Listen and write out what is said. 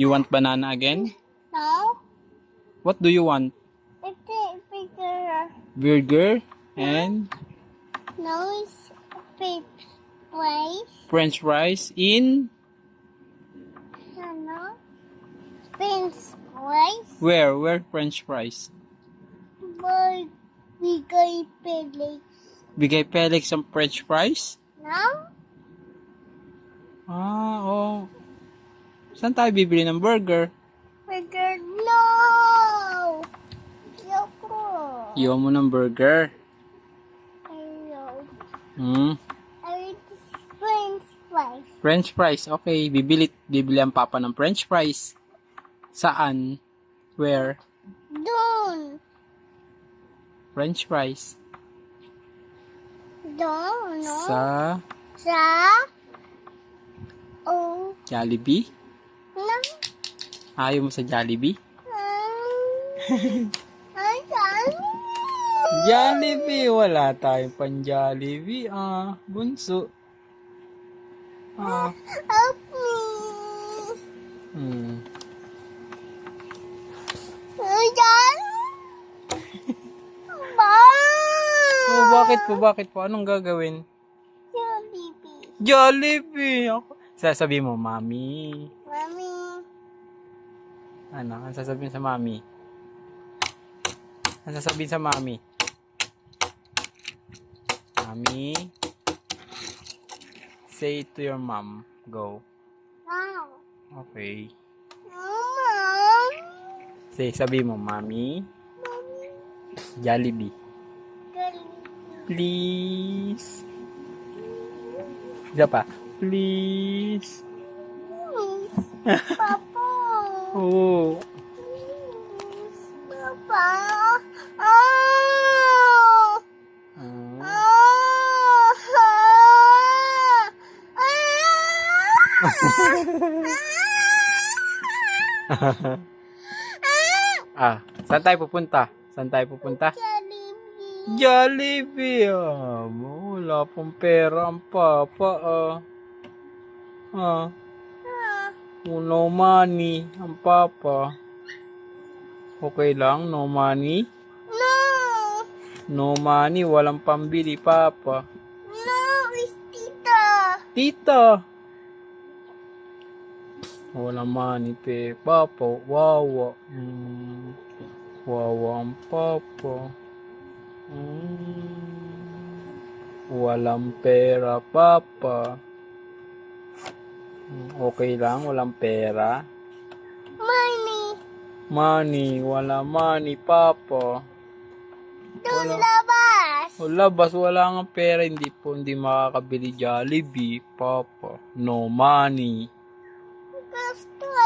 You want banana again? No. What do you want? Bigger. Burger and No, it's big place. french fries in Ano? Prince place. where? Where french fries? We go Felix. Bigay Felix ang french fries? No? Ah, oh. Saan tayo bibili ng burger? Bigger. No. Yoko. Iwan mo ng burger. Ayaw. Hmm. I want Prince place. French fries. Okay, bibili, bibili ang papa ng french fries. Saan? Where? Doon. French fries. Doon, no? Sa Sa? Oh. Jollibee? Ayaw mo sa Jollibee? Jollibee! Wala tayong pan Jollibee. Ah, bunso. Ah. Help me. Hmm. Oh, bakit po? Bakit po? Anong gagawin? Jollibee. Jollibee! Sasabi mo. Mami. Ano? Ano sasabihin sa Mami? Ano sasabihin sa Mami? Mami. Say it to your mom. Go. Wow. Okay. Mama. Say, sabi mo, Mami. Mami. Jollibee. Please. Isa pa. Please. Papa. Oh. ah, saan tayo pupunta? Saan tayo pupunta? Jollibee. Jollibee. Ah, wala pong pera ang papa. Ah. Ah, Ah, no money ang papa. Okay lang, no money? No. No money, walang pambili, papa. No, it's Tita. Tita! Walang money, pe. Papa, wawa. Mm, wawa ang papa. Mm, walang pera, papa. Mm, Okay lang, walang pera. Money. Money, wala money, papa. Doon Wala. labas. Wala, bas wala nga pera, hindi po, hindi makakabili Jollibee, papa. No money.